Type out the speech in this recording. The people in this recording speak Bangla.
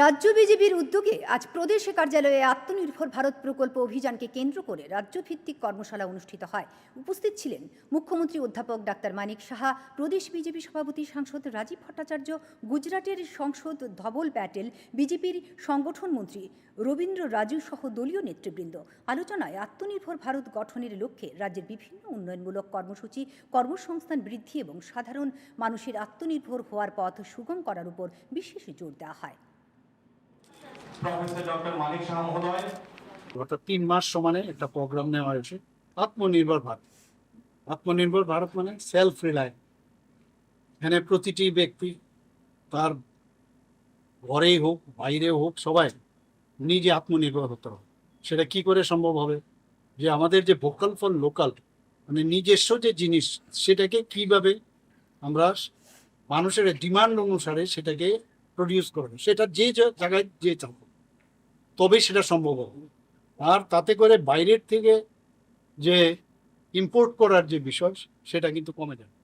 রাজ্য বিজেপির উদ্যোগে আজ প্রদেশ কার্যালয়ে আত্মনির্ভর ভারত প্রকল্প অভিযানকে কেন্দ্র করে রাজ্যভিত্তিক কর্মশালা অনুষ্ঠিত হয়। উপস্থিত ছিলেন মুখ্যমন্ত্রী অধ্যাপক ডাক্তার মানিক সাহা, প্রদেশ বিজেপি সভাপতি সাংসদ রাজীব ভট্টাচার্য, গুজরাটের সংসদ ধবল প্যাটেল, বিজেপির সংগঠন মন্ত্রী রবীন্দ্র রাজু সহ দলীয় নেতৃবৃন্দ। আলোচনায় আত্মনির্ভর ভারত গঠনের লক্ষ্যে রাজ্যের বিভিন্ন উন্নয়নমূলক কর্মসূচি, কর্মসংস্থান বৃদ্ধি এবং সাধারণ মানুষের আত্মনির্ভর হওয়ার পথ সুগম করার উপর বিশেষ জোর দেওয়া হয়। প্রফেসর ডক্টর মানিক শাহ মহোদয়। গত তিন মাস সমানে একটা প্রোগ্রাম নেওয়া হয়েছে। আত্মনির্ভর ভারত। আত্মনির্ভর ভারত মানে সেলফ রিলায়েন্ট এখানে প্রতিটি ব্যক্তি তার ঘরেই হোক, বাইরে হোক, সবাই নিজে আত্মনির্ভর হতে হবে। সেটা কি করে সম্ভব হবে? যে আমাদের যে ভোকাল ফর লোকাল মানে নিজস্ব যে জিনিস, সেটাকে কীভাবে আমরা মানুষের ডিমান্ড অনুসারে সেটাকে প্রডিউস করব? সেটা যে যে জায়গায় যে চাবো তবেই সেটা সম্ভব হবে। আর তাতে করে বাইরের থেকে যে ইম্পোর্ট করার যে বিষয়, সেটা কিন্তু কমে যাবে।